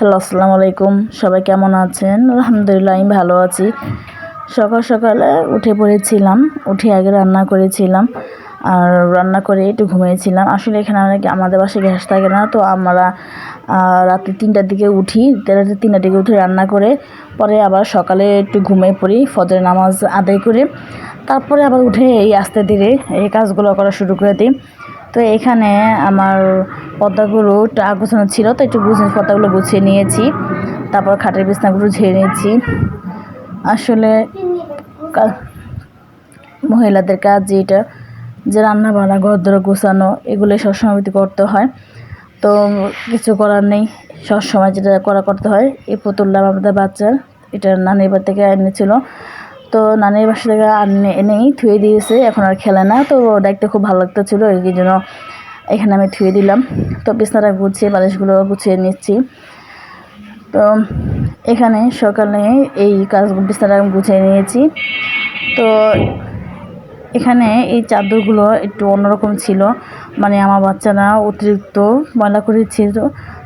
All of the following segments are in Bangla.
হ্যালো, আসসালামু আলাইকুম। সবাই কেমন আছেন? আলহামদুলিল্লাহ, আমি ভালো আছি। সকাল সকালে উঠে পড়েছিলাম, উঠে আগে রান্না করেছিলাম, আর রান্না করে একটু ঘুমিয়েছিলাম। আসলে এখানে অনেক আমাদের বাসায় গ্যাস থাকে না, তো আমরা রাত্রি তিনটার দিকে উঠি রাত্রি তিনটার দিকে উঠে রান্না করে, পরে আবার সকালে একটু ঘুমিয়ে পড়ি, ফজরের নামাজ আদায় করে। তারপরে আবার উঠে এই আস্তে ধীরে এই কাজগুলো করা শুরু করে দিই। তো এখানে আমার পর্দাগুলো টাক ছিল, তো একটু গুছিয়ে পর্দাগুলো গুছিয়ে নিয়েছি। তারপর খাটের বিছনাগুলো ঝেড়ে নিয়েছি। আসলে মহিলাদের কাজ যেটা যে রান্না বান্না ঘর ধরে গোছানো এগুলো সবসময় করতে হয়। তো কিছু করার নেই, সবসময় যেটা করা করতে হয়, এই পুতুলটা আমাদের বাচ্চার, এটা নানির বাড়ি থেকে এনেছিল। তো নানির বাসা থেকে এনেই থুয়ে দিয়েছে, এখন আর খেলে না। তো দেখতে খুব ভালো লাগতেছিলো, এই জন্য এখানে আমি থুয়ে দিলাম। তো বিছনাটা গুছিয়ে, বালিশগুলো গুছিয়ে নিচ্ছি। তো এখানে সকালে এই কাজ বিছনাটা গুছিয়ে নিয়েছি। তো এখানে এই চাদরগুলো একটু অন্যরকম ছিল। মানে আমার বাচ্চারা অতিরিক্ত ময়লা করেছিল।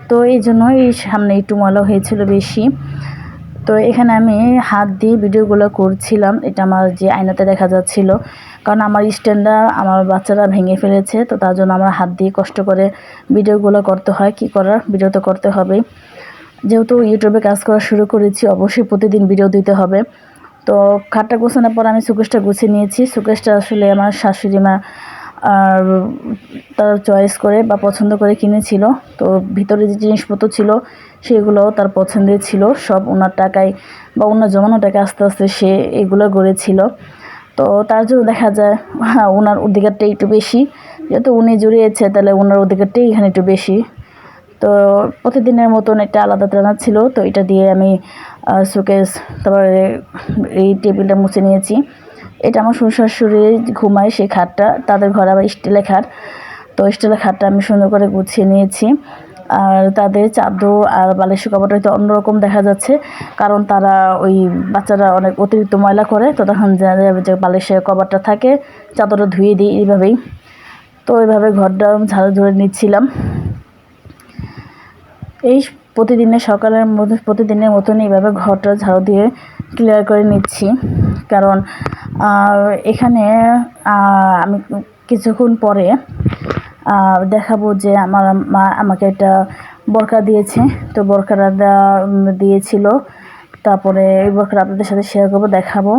তো এই জন্য এই সামনে একটু ময়লা হয়েছিল বেশি। তো এখানে আমি হাত দিয়ে ভিডিওগুলো করছিলাম। এটা আমার যে আয়নাতে দেখা যাচ্ছিল। কারণ আমার স্ট্যান্ডটা আমার বাচ্চারা ভেঙে ফেলেছে, তো তার জন্য আমার হাত দিয়ে কষ্ট করে ভিডিওগুলো করতে হয়। কি করার? ভিডিও তো করতে হবে যেহেতু ইউটিউবে কাজ করা শুরু করেছি, অবশ্যই প্রতিদিন ভিডিও দিতে হবে। তো খাটটা গোছানোর পর আমি সুকেশটা গুছিয়ে নিয়েছি। সুকেশটা আসলে আমার শাশুড়ি মা আর তার চয়েস করে বা পছন্দ করে কিনেছিল। তো ভিতরে যে জিনিসপত্র ছিল, সেগুলোও তার পছন্দের ছিল। সব ওনার টাকায় বা ওনার জমানো টাকা আস্তে আস্তে সে এগুলো গড়েছিল। তো তার জন্য দেখা যায় হ্যাঁ ওনার অধিকারটা একটু বেশি। যেহেতু উনি জুড়িয়েছে, তাহলে ওনার অধিকারটাই এখানে একটু বেশি। তো প্রতিদিনের মতন একটা আলাদা ট্রানা ছিল। তো এটা দিয়ে আমি শোকেস তারপরে এই টেবিলটা মুছে নিয়েছি। এটা আমার শ্বশুর শাশুড়ি ঘুমায় সেই খাটটা, তাদের ঘরে আবার স্টিলের খাট। তো স্টিলের খাটটা আমি সুন্দর করে গুছিয়ে নিয়েছি। আর তাদের চাদর আর বালিশের কভারটা হয়তো অন্যরকম দেখা যাচ্ছে, কারণ তারা ওই বাচ্চারা অনেক অতিরিক্ত ময়লা করে, তো তখন যে বালিশের কভারটা থাকে, চাদরটা ধুয়ে দিই এইভাবেই। তো এইভাবে ঘরটা ঝাড়ু ধরে নিচ্ছিলাম। এই প্রতিদিনের সকালের মধ্যে প্রতিদিনের মতন এইভাবে ঘরটা ঝাড়ু দিয়ে ক্লিয়ার করে নিচ্ছি। কারণ এখানে আমি কিছুক্ষণ পরে দেখাবো যে আমার মা আমাকে একটা বরকা দিয়েছে। তো বরকাটা দিয়েছিল। তারপরে এই বরকাটা আপনাদের সাথে শেয়ার করব, দেখাবো।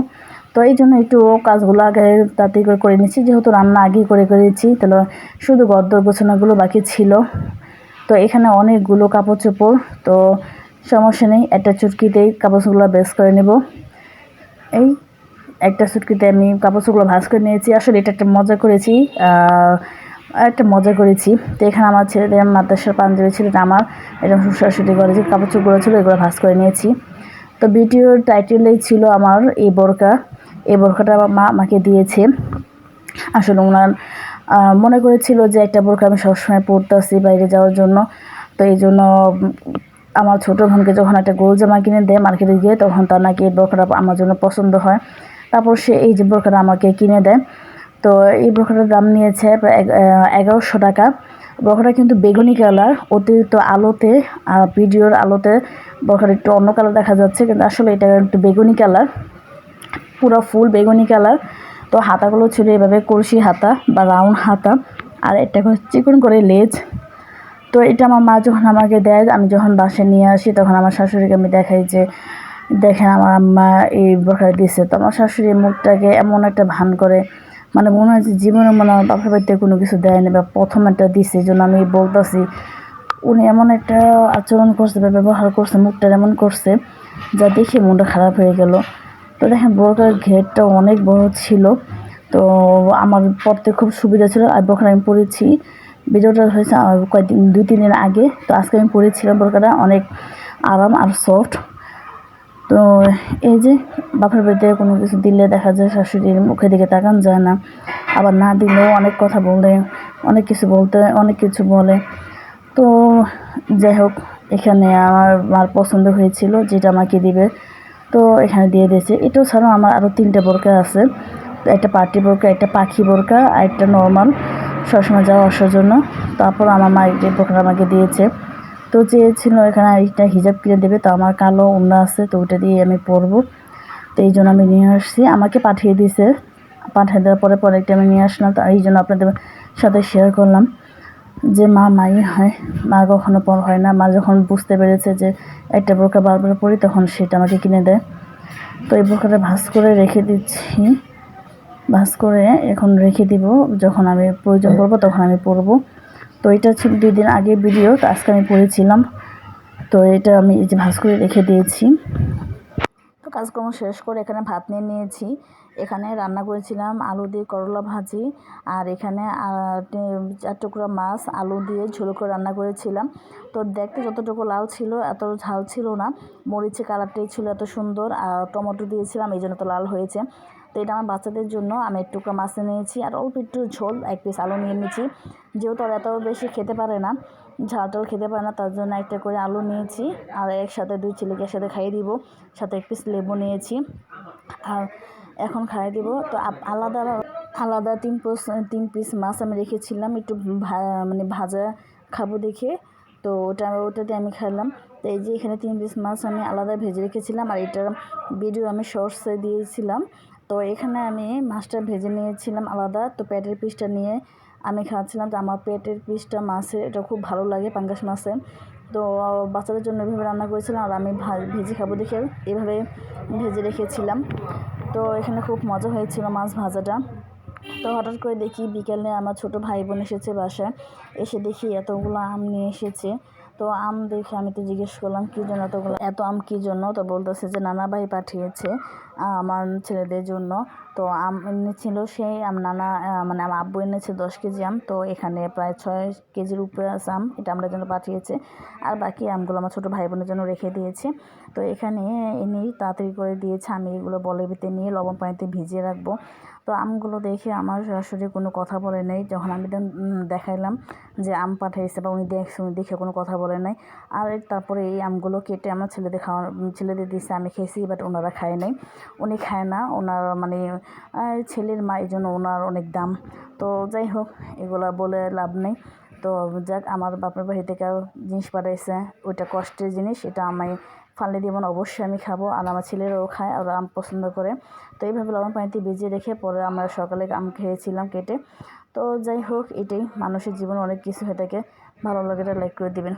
তো এই জন্য একটু কাজগুলো আগে তাড়াতাড়ি করে করে নিচ্ছি। যেহেতু রান্না আগেই করে, করেছি, তাহলে শুধু গদ্য গোছানোগুলো বাকি ছিল। তো এখানে অনেকগুলো কাপড় চোপড়, তো সমস্যা নেই। একটা চুটকিতেই কাপড় চোপড়গুলো বেস করে নেব। এই একটা চুটকিতে আমি কাপড় চোপড়গুলো ভাজ করে নিয়েছি। আসলে এটা একটা মজা করেছি একটা মজা করেছি। তো এখানে আমার ছেলেদের, মাদ্রাসার পাঞ্জাবি ছিল আমার এটা শাশুড়ি যে কাপড় ছিল, এগুলো ভাজ করে নিয়েছি। তো ভিডিওর টাইটেলেই ছিল আমার এই বোরকা। এই বোরকাটা মা আমাকে দিয়েছে। আসলে ওনার মনে করেছিল যে একটা বোরকা আমি সবসময় পরতেছি বাইরে যাওয়ার জন্য। তো এই জন্য আমার ছোটো বোনকে যখন একটা গোল জামা কিনে দেয় মার্কেটে গিয়ে, তখন তার নাকি এই বোরকাটা আমার জন্য পছন্দ হয়। তারপর সে এই যে বোরকাটা আমাকে কিনে দেয়। তো এই বোরকাটার দাম নিয়েছে এগারোশো টাকা। বোরকাটা কিন্তু বেগুনি কালার, অতিরিক্ত আলোতে, আর ভিডিওর আলোতে বোরকাটা একটু অন্য কালার দেখা যাচ্ছে, কিন্তু আসলে এটা একটু বেগুনি কালার, পুরো ফুল বেগুনি কালার। তো হাতাগুলো ছিল এভাবে কলসি হাতা বা রাউন্ড হাতা, আর এটা চিকন করে লেজ। তো এটা আমার মা যখন আমাকে দেয়, আমি যখন বাসায় নিয়ে আসি, তখন আমার শাশুড়িকে আমি দেখাই যে দেখেন আমার আম্মা এই বোরখা দিছে। তো আমার শাশুড়ি মুখটাকে এমন একটা ভান করে মানে মনে হয় যে জীবনে মনে হয় বাপের বাড়িতে কোনো কিছু দেয়নি বা প্রথম একটা দিছে, এই জন্য আমি বলতেছি, উনি এমন একটা আচরণ করছে বা ব্যবহার করছে মুখটা এমন করছে, যা দেখে মনটা খারাপ হয়ে গেল। তো দেখেন বোরকার ঘেরটা অনেক বড় ছিল, তো আমার পড়তে খুব সুবিধা ছিল, আর বোরকা আমি পড়েছি। ভিডিওটা হয়েছে কয়েকদিন, দুই, তিন দিন আগে, তো আজকে আমি পড়েছিলাম বোরকাটা অনেক আরাম আর সফট। তো এই যে বাপের বাড়িতে কোনো কিছু দিলে দেখা যায় শাশুড়ির মুখের দিকে তাকান যায় না। আবার না দিলেও অনেক কথা বলে, অনেক কিছু বলতে, অনেক কিছু বলে। তো যাই হোক, এখানে আমার মার পছন্দ হয়েছিল যেটা আমাকে দিবে। তো এখানে দিয়ে দিয়েছে। এটাও ছাড়াও আমার আরও তিনটে বোরকা আছে। একটা পার্টি বোরকা, একটা পাখি বোরকা, আর একটা নর্মাল সবসময় যাওয়া আসার জন্য। তারপর আমার মা যে বোরকা আমাকে দিয়েছে। তো চেয়েছিল এখানে একটা হিজাব কিনে দেবে, তো আমার কালো ওড়না আছে, তো ওটা দিয়ে আমি পরবো। তো এই জন্য আমি নিয়ে আসছি। আমাকে পাঠিয়ে দিয়েছে। পাঠিয়ে দেওয়ার পরে পরে একটা আমি নিয়ে আসলাম। তো এই জন্য আপনাদের সাথে শেয়ার করলাম যে মা মাই হয়। মা কখনো পর হয় না। মা যখন বুঝতে পেরেছে যে একটা বোরকা বারবার পরি, তখন সেটা আমাকে কিনে দেয়। তো এই বোরকাটা ভাস করে রেখে দিচ্ছি। ভাস করে এখন রেখে দিব। যখন আমি প্রয়োজন পড়ব, তখন আমি পরবো। তো এটা ছিল দুই দিন আগে ভিডিও তো আজকে আমি পড়েছিলাম। তো এটা আমি এই যে ভাস করে রেখে দিয়েছি। তো কাজকর্ম শেষ করে এখানে ভাত নিয়ে নিয়েছি। এখানে রান্না করেছিলাম আলু দিয়ে করলা ভাজি, আর এখানে চার টুকরা মাছ, আলু দিয়ে ঝোল করে রান্না করেছিলাম। তো দেখতে যতটুকু লাল ছিল, এত ঝাল ছিল না। মরিচে কালারটাই ছিল এত সুন্দর, আর টমেটো দিয়েছিলাম, এই জন্য তো লাল হয়েছে। তো এটা আমার বাচ্চাদের জন্য। আমি একটু মাছ নিয়েছি আর অল্প একটু ঝোল, এক পিস আলু নিয়ে নিয়েছি যেহেতু আর এত বেশি খেতে পারে না, ঝালটাও খেতে পারে না, তার জন্য একটা করে আলু নিয়েছি আর একসাথে দুই ছেলেকে একসাথে খাইয়ে দিব, সাথে এক পিস লেবু নিয়েছি আর এখন খাইয়ে দিব। তো আলাদা আলাদা তিন পিস তিন পিস মাছ আমি রেখেছিলাম, একটু মানে ভাজা খাব দেখে। তো ওটা, ওটাতে আমি খেলাম তো এই যে এখানে তিন পিস মাছ আমি আলাদা ভেজে রেখেছিলাম আর এটার ভিডিও আমি শর্টসে দিয়েছিলাম। তো এখানে আমি মাছটা ভেজে নিয়েছিলাম আলাদা। তো পেটের পিসটা নিয়ে আমি খাচ্ছিলাম। তো আমার পেটের পিসটা মাছের, এটা খুব ভালো লাগে পাঙ্গাস মাছে। তো বাচ্চাদের জন্য এভাবে রান্না করেছিলাম আর আমি ভেজে খাব দেখে এভাবে ভেজে রেখেছিলাম। তো এখানে খুব মজা হয়েছিল মাছ ভাজাটা। তো হঠাৎ করে দেখি বিকেলে আমার ছোট ভাই বোন এসেছে বাসায়। এসে দেখি এতগুলো আম নিয়ে এসেছে। তো আম দেখে আমি তো জিজ্ঞেস করলাম, কী জন্য এতগুলো? এত আম কী জন্য? তো বলতেছে যে, নানা ভাই পাঠিয়েছে। আমার ছেলেদের জন্য। তো আম এনেছিল সেই আম নানা মানে আমার আব্বু এনেছে দশ কেজি আম। তো এখানে প্রায় ছয় কেজির উপরে আছে আম। এটা আমরা জন্য পাঠিয়েছে। আর বাকি আমগুলো আমার ছোটো ভাই বোনের জন্য রেখে দিয়েছে। তো এখানে এনেই তাড়াতাড়ি করে দিয়েছে। আমি এগুলো বলের ভিতরে নিয়ে লবণ পানিতে ভিজিয়ে রাখব। তো আমগুলো দেখে আমার শাশুড়ি কোনো কথা বলে নেই। যখন আমি দেখাইলাম যে আম পাঠাইছে বা উনি দেখছে, উনি দেখে কোনো কথা বলে নাই। আর তারপরে এই আমগুলো কেটে আমার ছেলেদের খাওয়া ছেলেদের দিচ্ছে আমি খেয়েছি, বাট ওনারা খায় নাই। উনি খায় না, ওনার মানে ছেলের মা এই জন্য ওনার অনেক দাম। তো যাই হোক, এগুলো বলে লাভ নেই। তো যাক, আমার বাপের বাড়ি থেকে জিনিস পাঠাইছে ওইটা কষ্টের জিনিস, এটা আমি ফালে দিব না, অবশ্যই আমি খাব। আর আমার ছেলেরাও খায়, আর আম পছন্দ করে। তো এইভাবে লবণ পানিতে ভিজিয়ে রেখে পরে আমরা সকালে আম খেয়েছিলাম কেটে। তো যাই হোক, এটাই। মানুষের জীবনে অনেক কিছু হয়ে থাকে। ভালো লাগে লাইক করে দিবেন।